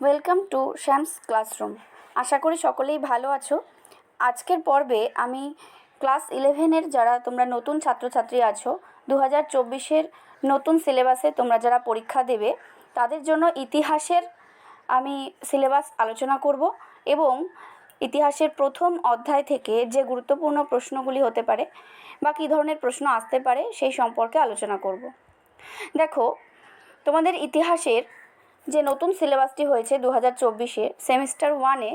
Welcome to Shyam's classroom আশা করি সকলেই ভালো আছো। আজকের পর্বে আমি ক্লাস ইলেভেনের যারা তোমরা নতুন ছাত্রছাত্রী আছো দু হাজার চব্বিশের নতুন সিলেবাসে তোমরা যারা পরীক্ষা দেবে, তাদের জন্য ইতিহাসের আমি সিলেবাস আলোচনা করব এবং ইতিহাসের প্রথম অধ্যায় থেকে যে গুরুত্বপূর্ণ প্রশ্নগুলি হতে পারে বা কী ধরনের প্রশ্ন আসতে পারে, সেই সম্পর্কে আলোচনা করব। দেখো, তোমাদের ইতিহাসের যে নতুন সিলেবাসটি হয়েছে দু হাজার চব্বিশে, সেমিস্টার ওয়ানে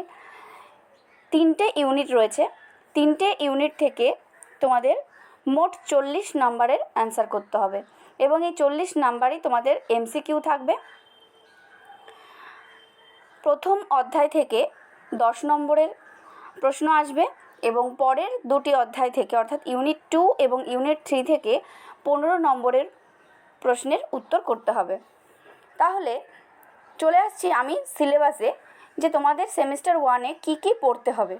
তিনটে ইউনিট রয়েছে। তিনটে ইউনিট থেকে তোমাদের মোট চল্লিশ নাম্বারের অ্যান্সার করতে হবে এবং এই চল্লিশ নাম্বারই তোমাদের এমসিকিউ থাকবে। প্রথম অধ্যায় থেকে দশ নম্বরের প্রশ্ন আসবে এবং পরের দুটি অধ্যায় থেকে অর্থাৎ ইউনিট টু এবং ইউনিট থ্রি থেকে পনেরো নম্বরের প্রশ্নের উত্তর করতে হবে। তাহলে চলে আসছি আমি সিলেবাসে যে তোমাদের সেমিস্টার ওয়ানে কী কী পড়তে হবে।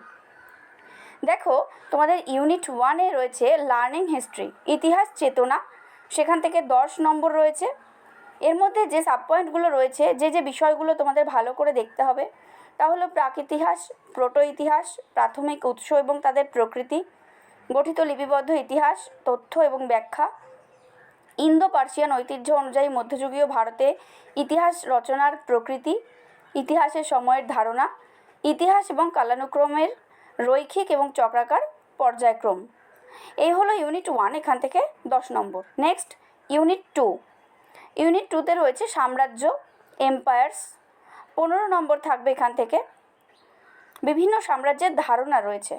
দেখো, তোমাদের ইউনিট ওয়ানে রয়েছে লার্নিং হিস্ট্রি, ইতিহাস চেতনা, সেখান থেকে দশ নম্বর রয়েছে। এর মধ্যে যে সাব পয়েন্টগুলো রয়েছে, যে যে বিষয়গুলো তোমাদের ভালো করে দেখতে হবে, তা হলো প্রাক ইতিহাস প্রোটো ইতিহাস, প্রাথমিক উৎস এবং তাদের প্রকৃতি, গঠিত লিপিবদ্ধ ইতিহাস, তথ্য এবং ব্যাখ্যা ইন্দো পার্সিয়ান ঐতিহ্য অনুযায়ী মধ্যযুগীয় ভারতে ইতিহাস রচনার প্রকৃতি, ইতিহাসের সময়ের ধারণা, ইতিহাস এবং কালানুক্রমের রৈখিক এবং চক্রাকার পর্যায়ক্রম। এই হলো ইউনিট ওয়ান, এখান থেকে দশ নম্বর। Next, unit two. ইউনিট টুতে রয়েছে সাম্রাজ্য, এম্পায়ার্স। পনেরো নম্বর থাকবে এখান থেকে। বিভিন্ন সাম্রাজ্যের ধারণা রয়েছে।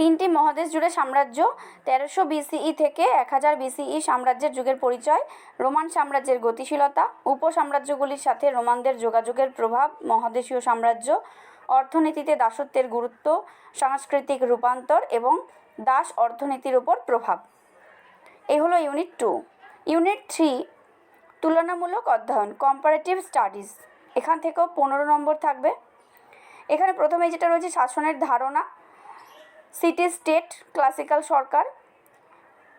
তিনটি মহাদেশ জুড়ে সাম্রাজ্য, তেরোশো বিসিই থেকে এক হাজার বিসিই সাম্রাজ্যের যুগের পরিচয়, রোমান সাম্রাজ্যের গতিশীলতা, উপসাম্রাজ্যগুলির সাথে রোমানদের যোগাযোগের প্রভাব, মহাদেশীয় সাম্রাজ্য, অর্থনীতিতে দাসত্বের গুরুত্ব, সাংস্কৃতিক রূপান্তর এবং দাস অর্থনীতির উপর প্রভাব। এই হলো ইউনিট টু। ইউনিট থ্রি, তুলনামূলক অধ্যয়ন কম্পারেটিভ স্টাডিজ এখান থেকেও পনেরো নম্বর থাকবে। এখানে প্রথমে যেটা রয়েছে, শাসনের ধারণা সিটি স্টেট ক্লাসিক্যাল সরকার,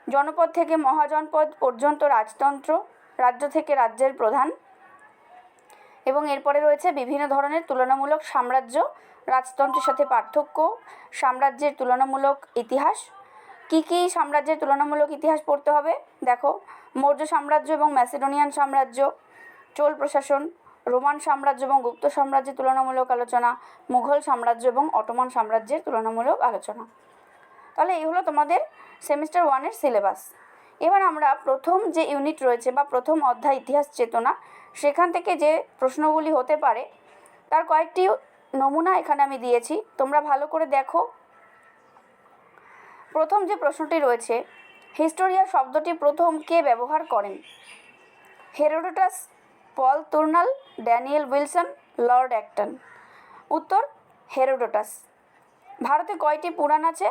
জনপদ থেকে মহাজনপদ পর্যন্ত রাজতন্ত্র, রাজ্য থেকে রাজ্যের প্রধান এবং এরপরে রয়েছে বিভিন্ন ধরনের তুলনামূলক সাম্রাজ্য, রাজতন্ত্রের সাথে পার্থক্য, সাম্রাজ্যের তুলনামূলক ইতিহাস। কী কী সাম্রাজ্যের তুলনামূলক ইতিহাস পড়তে হবে? দেখো, মৌর্য সাম্রাজ্য এবং ম্যাসিডোনিয়ান সাম্রাজ্য, চোল প্রশাসন রোমান সাম্রাজ্য এবং গুপ্ত সাম্রাজ্যের তুলনামূলক আলোচনা, মুঘল সাম্রাজ্য এবং অটোমান সাম্রাজ্যের তুলনামূলক আলোচনা। তাহলে এই হলো তোমাদের সেমিস্টার ওয়ানের সিলেবাস। এবার আমরা প্রথম যে ইউনিট রয়েছে বা প্রথম অধ্যায় ইতিহাস চেতনা, সেখান থেকে যে প্রশ্নগুলি হতে পারে, তার কয়েকটি নমুনা এখানে আমি দিয়েছি। তোমরা ভালো করে দেখো। প্রথম যে প্রশ্নটি রয়েছে, হিস্টোরিয়া শব্দটি প্রথম কে ব্যবহার করেন? Herodotus Paul তুর্নাল, Daniel Wilson, Lord Acton. উত্তর, হেরোডোটাস। ভারতে কয়টি পুরাণ আছে?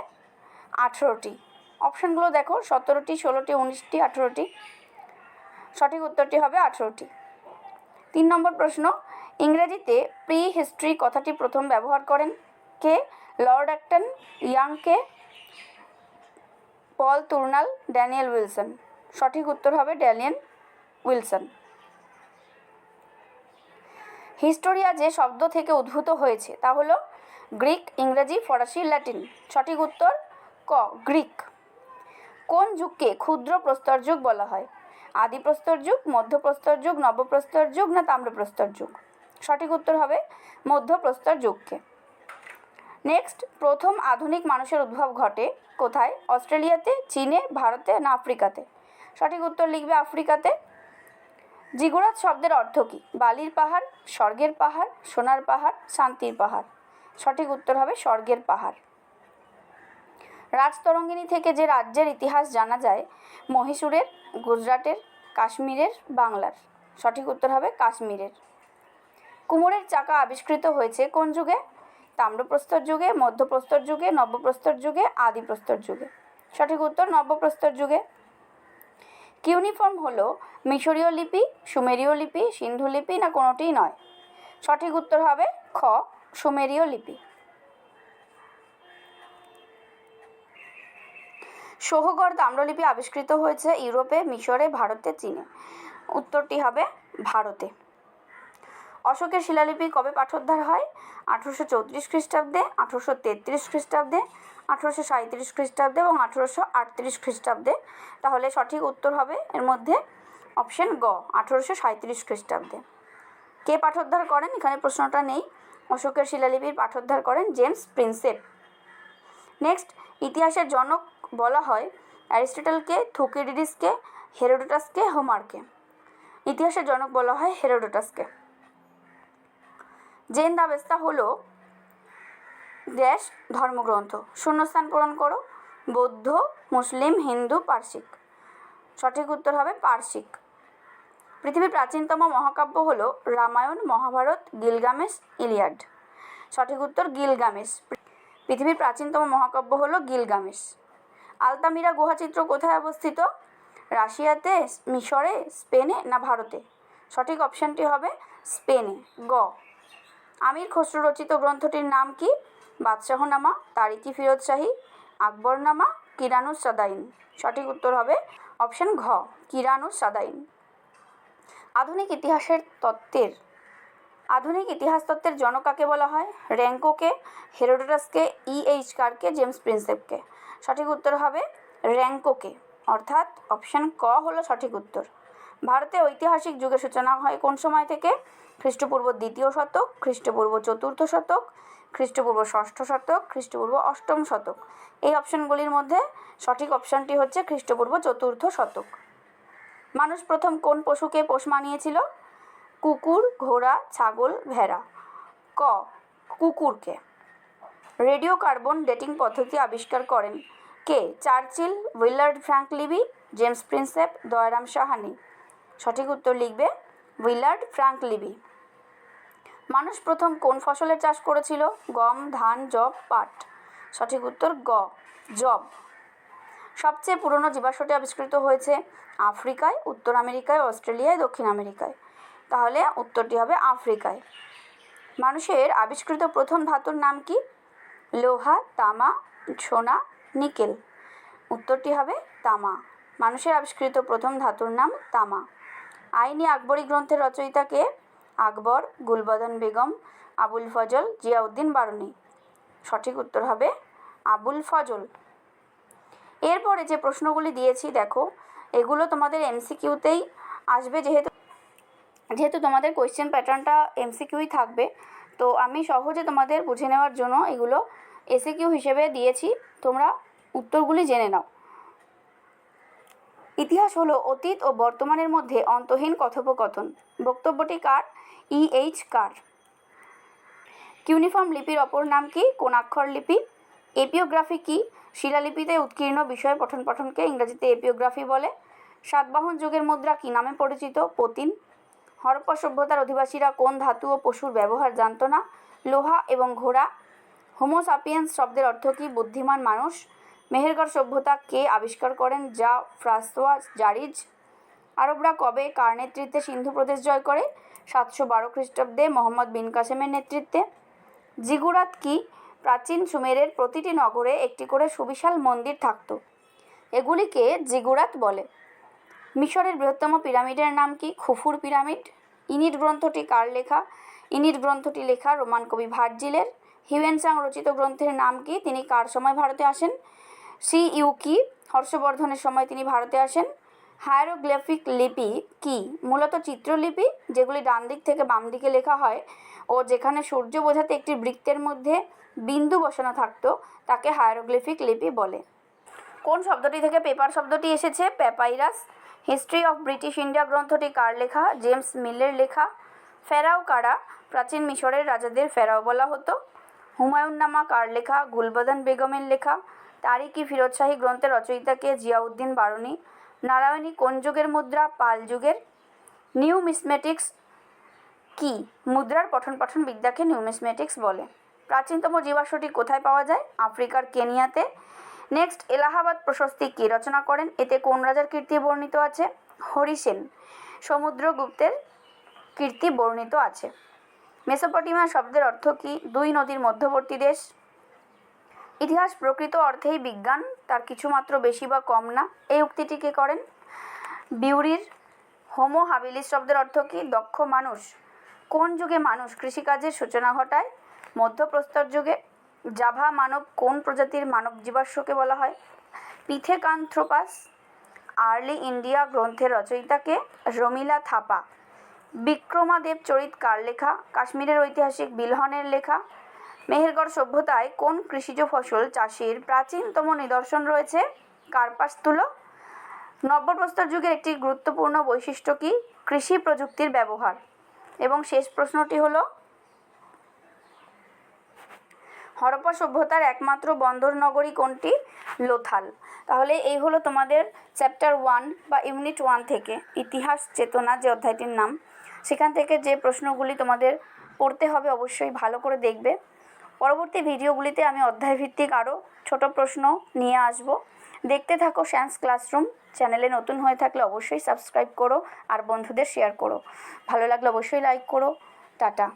আঠেরোটি। অপশানগুলো দেখো, সতেরোটি, ষোলোটি, উনিশটি, আঠেরোটি। সঠিক উত্তরটি হবে আঠেরোটি। তিন নম্বর প্রশ্ন, ইংরেজিতে প্রি হিস্ট্রি কথাটি প্রথম ব্যবহার করেন কে? লর্ড অ্যাক্টন ইয়াংকে পল তুর্নাল, ড্যানিয়েল উইলসন। সঠিক উত্তর হবে ড্যানিয়েল উইলসন। হিস্টোরিয়া যে শব্দ থেকে উদ্ভূত হয়েছে, তা হলো গ্রিক, ইংরেজি, ফরাসি, ল্যাটিন। সঠিক উত্তর, ক, গ্রিক। কোন যুগকে ক্ষুদ্র প্রস্তর যুগ বলা হয়? আদি প্রস্তর যুগ মধ্যপ্রস্তর যুগ নবপ্রস্তর যুগ না তাম্রপ্রস্তর যুগ? সঠিক উত্তর হবে মধ্যপ্রস্তর যুগকে। নেক্সট, প্রথম আধুনিক মানুষের উদ্ভব ঘটে কোথায়? অস্ট্রেলিয়াতে, চীনে, ভারতে না আফ্রিকাতে? সঠিক উত্তর লিখবে আফ্রিকাতে। জিগুরাত শব্দের অর্থ কী? বালির পাহাড়, স্বর্গের পাহাড়, সোনার পাহাড়, শান্তির পাহাড়। সঠিক উত্তর হবে স্বর্গের পাহাড়। রাজতরঙ্গিনী থেকে যে রাজ্যের ইতিহাস জানা যায়, মহীশূরের, গুজরাটের, কাশ্মীরের, বাংলার। সঠিক উত্তর হবে কাশ্মীরের। কুমোরের চাকা আবিষ্কৃত হয়েছে কোন যুগে? তাম্রপ্রস্তর যুগে, মধ্যপ্রস্তর যুগে, নব্যপ্রস্তর যুগে, আদিপ্রস্তর যুগে। সঠিক উত্তর নব্যপ্রস্তর যুগে। কিউনিফর্ম হলো মিশরীয় লিপি, সুমেরীয় লিপি, সিন্ধু লিপি না কোনোটিই নয়? সঠিক উত্তর হবে খ, সুমেরীয় লিপি। সোহগড় তাম্রলিপি আবিষ্কৃত হয়েছে ইউরোপে, মিশরে, ভারতে, চীনে। উত্তরটি হবে ভারতে। অশোকের শিলালিপি কবে পাঠোদ্ধার হয়? আঠেরোশো চৌত্রিশ খ্রিস্টাব্দে, আঠেরোশো তেত্রিশ খ্রিস্টাব্দে আঠেরোশো সাঁইত্রিশ খ্রিস্টাব্দে এবং আঠেরোশো আটত্রিশ খ্রিস্টাব্দে। তাহলে সঠিক উত্তর হবে এর মধ্যে অপশন গ, আঠেরোশো সাঁইত্রিশ খ্রিস্টাব্দে। কে পাঠোদ্ধার করেন? এখানে প্রশ্নটা নেই। অশোকের শিলালিপির পাঠোদ্ধার করেন জেমস প্রিন্সেপ। নেক্সট, ইতিহাসের জনক বলা হয় অ্যারিস্টটলকে, থুকিডিডিসকে, হেরোডোটাসকে, হোমারকে। ইতিহাসের জনক বলা হয় হেরোডোটাসকে। জেন দাবেস্তা হলো ড্যাশ ধর্মগ্রন্থ। শূন্যস্থান পূরণ করো। বৌদ্ধ, মুসলিম, হিন্দু পার্সিক সঠিক উত্তর হবে পার্সিক পৃথিবীর প্রাচীনতম মহাকাব্য হলো রামায়ণ, মহাভারত, গিলগামেশ, ইলিয়াড। সঠিক উত্তর গিলগামেশ। পৃথিবীর প্রাচীনতম মহাকাব্য হলো গিলগামেশ। আলতামিরা গুহাচিত্র কোথায় অবস্থিত? রাশিয়াতে, মিশরে, স্পেনে না ভারতে? সঠিক অপশানটি হবে স্পেনে। গ। আমির খসরু রচিত গ্রন্থটির নাম কি? বাদশাহনামা তারিকি ফিরোজ শাহী, আকবরনামা কিরানুস সাদাইন। সঠিক উত্তর হবে অপশন ঘ কিরানুস সাদাইন। আধুনিক ইতিহাসের তত্ত্বের, আধুনিক ইতিহাস তত্ত্বের জনক কাকে বলা হয়? র্যাঙ্কোকে, হেরোডোটাসকে, ই এইচ কারকে, জেমস প্রিন্সেপকে। সঠিক উত্তর হবে র্যাঙ্কোকে। অর্থাৎ অপশন ক হলো সঠিক উত্তর। ভারতে ঐতিহাসিক যুগের সূচনা হয় কোন সময় থেকে? খ্রিস্টপূর্ব দ্বিতীয় শতক, খ্রিস্টপূর্ব চতুর্থ শতক খ্রিস্টপূর্ব ষষ্ঠ শতক, খ্রিস্টপূর্ব অষ্টম শতক। এই অপশনগুলির মধ্যে সঠিক অপশনটি হচ্ছে খ্রিস্টপূর্ব চতুর্থ শতক। মানুষ প্রথম কোন পশুকে পোষ মানিয়েছিল? কুকুর, ঘোড়া, ছাগল, ভেড়া। ক, কুকুরকে। রেডিও কার্বন ডেটিং পদ্ধতি আবিষ্কার করেন কে? Churchill Willard Frank Libby, James Prinsep, Dayaram Sahni. সঠিক উত্তর লিখবে উইলার্ড ফ্র্যাঙ্ক লিবি। মানুষ প্রথম কোন ফসলের চাষ করেছিল? গম, ধান জব পাট। সঠিক উত্তর, গ। জব সবচেয়ে পুরনো জীবাশ্মটি আবিষ্কৃত হয়েছে আফ্রিকায়, উত্তর আমেরিকায়, অস্ট্রেলিয়ায়, দক্ষিণ আমেরিকায়। তাহলে উত্তরটি হবে আফ্রিকায়। মানুষের আবিষ্কৃত প্রথম ধাতুর নাম কি? লোহা, তামা সোনা নিকেল। উত্তরটি হবে তামা। মানুষের আবিষ্কৃত প্রথম ধাতুর নাম তামা। আইনি আকবরী গ্রন্থের রচয়িতাকে আকবর, গুলবদন বেগম, আবুল ফজল, জিয়াউদ্দিন বারুনি সঠিক উত্তর হবে আবুল ফজল। এরপরে যে প্রশ্নগুলি দিয়েছি, দেখো, এগুলো তোমাদের এমসিকিউতেই আসবে, যেহেতু যেহেতু তোমাদের কোয়েশ্চেন প্যাটার্নটা এমসিকিউই থাকবে, তো আমি সহজে তোমাদের বুঝে নেওয়ার জন্য এগুলো এসিকিউ হিসেবে দিয়েছি। তোমরা উত্তরগুলি জেনে নাও। ইতিহাস হলো অতীত ও বর্তমানের মধ্যে অন্তহীন কথোপকথন। বক্তব্যটি কার? ই এইচ কার? কিউনিফর্ম লিপির অপর নাম কি? কোণাক্ষর লিপি। এপিওগ্রাফি কি? শিলালিপিতে উৎকীর্ণ বিষয় পঠন পঠনকে ইংরেজিতে এপিওগ্রাফি বলে। সাতবাহন যুগের মুদ্রা কী নামে পরিচিত? পতিন। হরপ্পা সভ্যতার অধিবাসীরা কোন ধাতু ও পশুর ব্যবহার জানত না? লোহা এবং ঘোড়া। হোমোসাপিয়েন্স শব্দের অর্থ কী? বুদ্ধিমান মানুষ। মেহেরগড় সভ্যতা কে আবিষ্কার করেন যা ফ্রাসোয়া জারিজ। আরবরা কবে কার নেতৃত্বে সিন্ধু প্রদেশ জয় করে? সাতশো বারো খ্রিস্টাব্দে মোহাম্মদ বিন কাসেমের নেতৃত্বে। জিগুরাত কি প্রাচীন সুমেরের প্রতিটি নগরে একটি করে সুবিশাল মন্দির থাকত? এগুলিকে জিগুরাত বলে। মিশরের বৃহত্তম পিরামিডের নাম কি খুফুর পিরামিড? ইনিট গ্রন্থটি কার লেখা? ইনিট গ্রন্থটি লেখা রোমান কবি ভার্জিলের। হিউয়েনসাং রচিত গ্রন্থের নাম কি? তিনি কার সময় ভারতে আসেন? সি ইউকি হর্ষবর্ধনের সময় তিনি ভারতে আসেন। হায়ারোগ্রাফিক লিপি কি? মূলত চিত্রলিপি, যেগুলি ডান দিক থেকে বাম দিকে লেখা হয় ও যেখানে সূর্য বোঝাতে একটি বৃত্তের মধ্যে বিন্দু বসানো থাকতো, তাকে হায়ারোগ্লিফিক লিপি বলে। কোন শব্দটি থেকে পেপার শব্দটি এসেছে? Papyrus history of British India গ্রন্থটি কার লেখা? জেমস মিলের লেখা। ফেরাও কারা? প্রাচীন মিশরের রাজাদের ফেরাও বলা হতো। হুমায়ুন নামা কার লেখা? গুলবদন বেগমের লেখা। তারিকি ফিরোজ শাহী গ্রন্থের রচয়িতাকে জিয়াউদ্দিন বারুনি নারায়ণী কোন যুগের মুদ্রা, পাল যুগের, নিউ মিসমেটিক্স কি, মুদ্রার পঠন পঠন বিদ্যাকে নিউমিসমেটিক্স বলে। প্রাচীনতম জীবাশ্মটি কোথায় পাওয়া যায়? আফ্রিকার কেনিয়াতে। নেক্সট, এলাহাবাদ প্রশস্তি কি রচনা করেন? এতে কোন রাজার কীর্তি বর্ণিত আছে? হরিসেন, সমুদ্রগুপ্তের কীর্তি বর্ণিত আছে। মেসোপটেমিয়া শব্দের অর্থ কি? দুই নদীর মধ্যবর্তী দেশ। ইতিহাস প্রকৃত অর্থেই বিজ্ঞান, তার কিছুমাত্র বেশি বা কম না। এই উক্তিটি কে করেন? বিউরির হোমো হাবিলিস শব্দের অর্থ কি? দক্ষ মানুষ। কোন যুগে মানুষ কৃষিকাজের সূচনা ঘটায়? মধ্যপ্রস্তর যুগে। জাভা মানব কোন প্রজাতির মানব জীবাশ্মকে বলা হয়? পিথেকান্থ্রোপাস, আর্লি ইন্ডিয়া গ্রন্থের রচয়িতাকে রমিলা থাপা। বিক্রমাদেব চরিত কার লেখা? কাশ্মীরের ঐতিহাসিক বিলহনের লেখা। মেহেরগড় সভ্যতায় কোন কৃষিজ ফসল চাষির প্রাচীনতম নিদর্শন রয়েছে? কার্পাস তুলো। নব্যপ্রস্তর যুগের একটি গুরুত্বপূর্ণ বৈশিষ্ট্য কি? কৃষি প্রযুক্তির ব্যবহার। এবং শেষ প্রশ্নটি হলো, হরপ্পা সভ্যতার একমাত্র বন্দর নগরী কোনটি? লোথাল। তাহলে এই হলো তোমাদের চ্যাপ্টার ওয়ান বা ইউনিট ওয়ান থেকে ইতিহাস চেতনা যে অধ্যায়টির নাম। সেখান থেকে যে প্রশ্নগুলি তোমাদের পড়তে হবে অবশ্যই ভালো করে দেখবে। পরবর্তী ভিডিওগুলিতে আমি অধ্যায়ভিত্তিক আরও ছোট প্রশ্ন নিয়ে আসব। দেখতে থাকো স্যান্স ক্লাসরুম চ্যানেলে নতুন হয়ে থাকলে অবশ্যই সাবস্ক্রাইব করো আর বন্ধুদের শেয়ার করো। ভালো লাগলে অবশ্যই লাইক করো। টাটা।